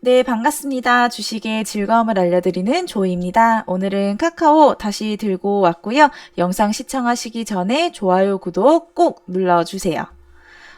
네, 반갑습니다. 주식의 즐거움을 알려드리는 조이입니다. 오늘은 카카오 다시 들고 왔고요. 영상 시청하시기 전에 좋아요, 구독 꼭 눌러주세요.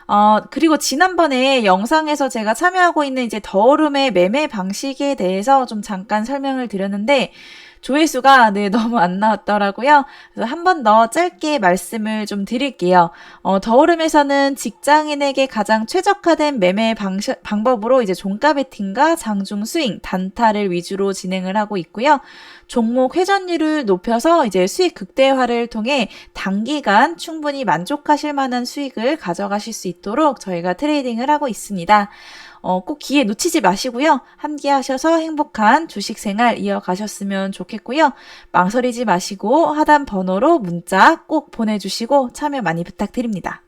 어, 그리고 지난번에 영상에서 제가 참여하고 있는 이제 더오름의 매매 방식에 대해서 좀 잠깐 설명을 드렸는데, 조회수가 네, 너무 안 나왔더라고요. 그래서 한 번 더 짧게 말씀을 좀 드릴게요. 어, 더오름에서는 직장인에게 가장 최적화된 매매 방, 방법으로 이제 종가 베팅과 장중 스윙, 단타를 위주로 진행을 하고 있고요. 종목 회전율을 높여서 이제 수익 극대화를 통해 단기간 충분히 만족하실 만한 수익을 가져가실 수 있도록 저희가 트레이딩을 하고 있습니다. 어, 꼭 기회 놓치지 마시고요. 함께 하셔서 행복한 주식 생활 이어가셨으면 좋겠고요. 망설이지 마시고 하단 번호로 문자 꼭 보내주시고 참여 많이 부탁드립니다.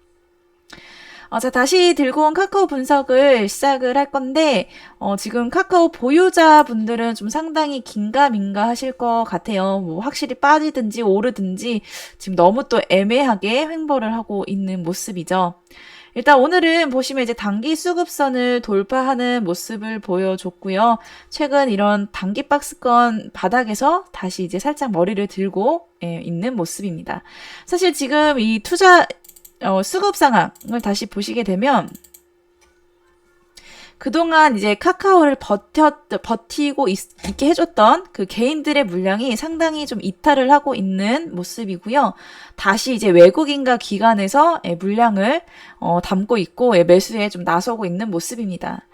어, 자, 다시 들고 온 카카오 분석을 시작을 할 건데, 어, 지금 카카오 보유자분들은 좀 상당히 긴가민가 하실 것 같아요. 뭐, 확실히 빠지든지 오르든지 지금 너무 또 애매하게 횡보를 하고 있는 모습이죠. 일단 오늘은 보시면 이제 단기 수급선을 돌파하는 모습을 보여줬고요. 최근 이런 단기 박스권 바닥에서 다시 이제 살짝 머리를 들고 예, 있는 모습입니다. 사실 지금 이 투자 어, 수급 상황을 다시 보시게 되면 그동안 이제 카카오를 버텼, 버티고 있, 게 해줬던 그 개인들의 물량이 상당히 좀 이탈을 하고 있는 모습이고요. 다시 이제 외국인과 기관에서 예, 물량을 어, 담고 있고 예, 매수에 좀 나서고 있는 모습입니다.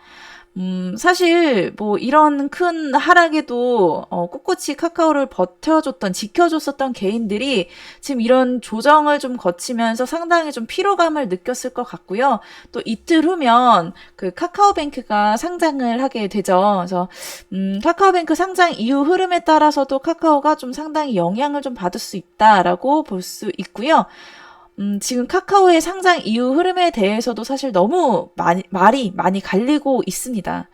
음, 사실, 뭐, 이런 큰 하락에도, 어, 꿋꿋이 카카오를 버텨줬던, 지켜줬었던 개인들이 지금 이런 조정을 좀 거치면서 상당히 좀 피로감을 느꼈을 것 같고요. 또 이틀 후면 그 카카오뱅크가 상장을 하게 되죠. 그래서, 음, 카카오뱅크 상장 이후 흐름에 따라서도 카카오가 좀 상당히 영향을 좀 받을 수 있다라고 볼 수 있고요. 음, 지금 카카오의 상장 이후 흐름에 대해서도 사실 너무 많이, 말이 많이 갈리고 있습니다.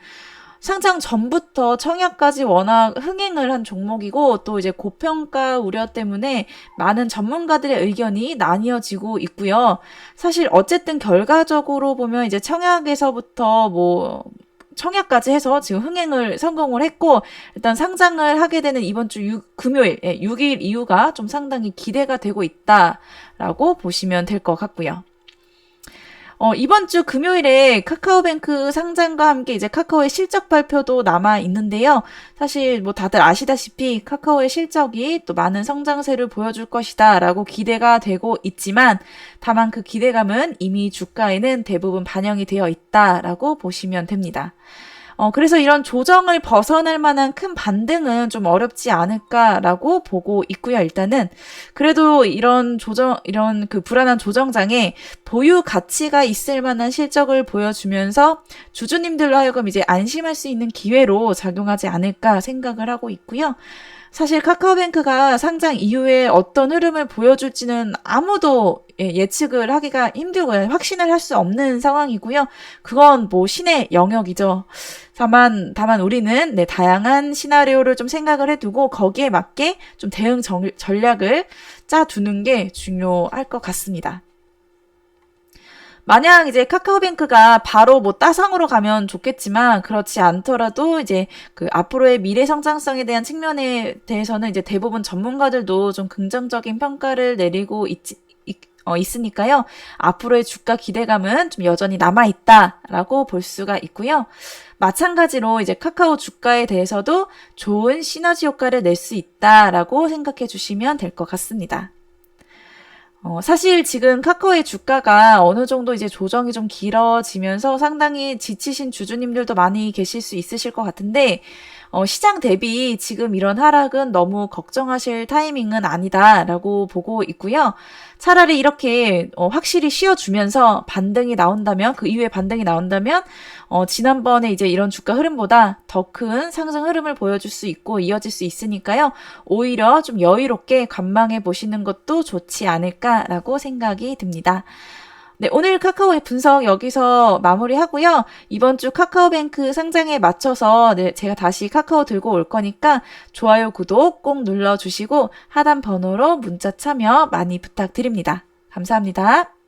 상장 전부터 청약까지 워낙 흥행을 한 종목이고 또 이제 고평가 우려 때문에 많은 전문가들의 의견이 나뉘어지고 있고요. 사실 어쨌든 결과적으로 보면 이제 청약에서부터 뭐 청약까지 해서 지금 흥행을 성공을 했고 일단 상장을 하게 되는 이번 주 6, 금요일 예, 6일 이후가 좀 상당히 기대가 되고 있다라고 보시면 될 것 같고요. 어, 이번 주 금요일에 카카오뱅크 상장과 함께 이제 카카오의 실적 발표도 남아 있는데요. 사실 뭐 다들 아시다시피 카카오의 실적이 또 많은 성장세를 보여줄 것이다 라고 기대가 되고 있지만 다만 그 기대감은 이미 주가에는 대부분 반영이 되어 있다 라고 보시면 됩니다. 어, 그래서 이런 조정을 벗어날 만한 큰 반등은 좀 어렵지 않을까라고 보고 있고요. 일단은 그래도 이런 조정 이런 그 불안한 조정장에 보유 가치가 있을 만한 실적을 보여주면서 주주님들로 하여금 이제 안심할 수 있는 기회로 작용하지 않을까 생각을 하고 있고요. 사실 카카오뱅크가 상장 이후에 어떤 흐름을 보여줄지는 아무도 예, 측을 하기가 힘들고요. 확신을 할 수 없는 상황이고요. 그건 뭐 신의 영역이죠. 다만, 다만 우리는 네, 다양한 시나리오를 좀 생각을 해두고 거기에 맞게 좀 대응 전략을 짜두는 게 중요할 것 같습니다. 만약 이제 카카오뱅크가 바로 뭐 따상으로 가면 좋겠지만 그렇지 않더라도 이제 그 앞으로의 미래 성장성에 대한 측면에 대해서는 이제 대부분 전문가들도 좀 긍정적인 평가를 내리고 있, 있, 어, 있으니까요. 앞으로의 주가 기대감은 좀 여전히 남아있다라고 볼 수가 있고요. 마찬가지로 이제 카카오 주가에 대해서도 좋은 시너지 효과를 낼 수 있다라고 생각해 주시면 될 것 같습니다. 어, 사실 지금 카카오의 주가가 어느 정도 이제 조정이 좀 길어지면서 상당히 지치신 주주님들도 많이 계실 수 있으실 것 같은데, 어, 시장 대비 지금 이런 하락은 너무 걱정하실 타이밍은 아니다라고 보고 있고요. 차라리 이렇게 어, 확실히 쉬어주면서 반등이 나온다면 그 이후에 반등이 나온다면 어, 지난번에 이제 이런 주가 흐름보다 더 큰 상승 흐름을 보여줄 수 있고 이어질 수 있으니까요. 오히려 좀 여유롭게 관망해 보시는 것도 좋지 않을까라고 생각이 듭니다. 네, 오늘 카카오의 분석 여기서 마무리하고요. 이번 주 카카오뱅크 상장에 맞춰서 네, 제가 다시 카카오 들고 올 거니까 좋아요, 구독 꼭 눌러주시고 하단 번호로 문자 참여 많이 부탁드립니다. 감사합니다.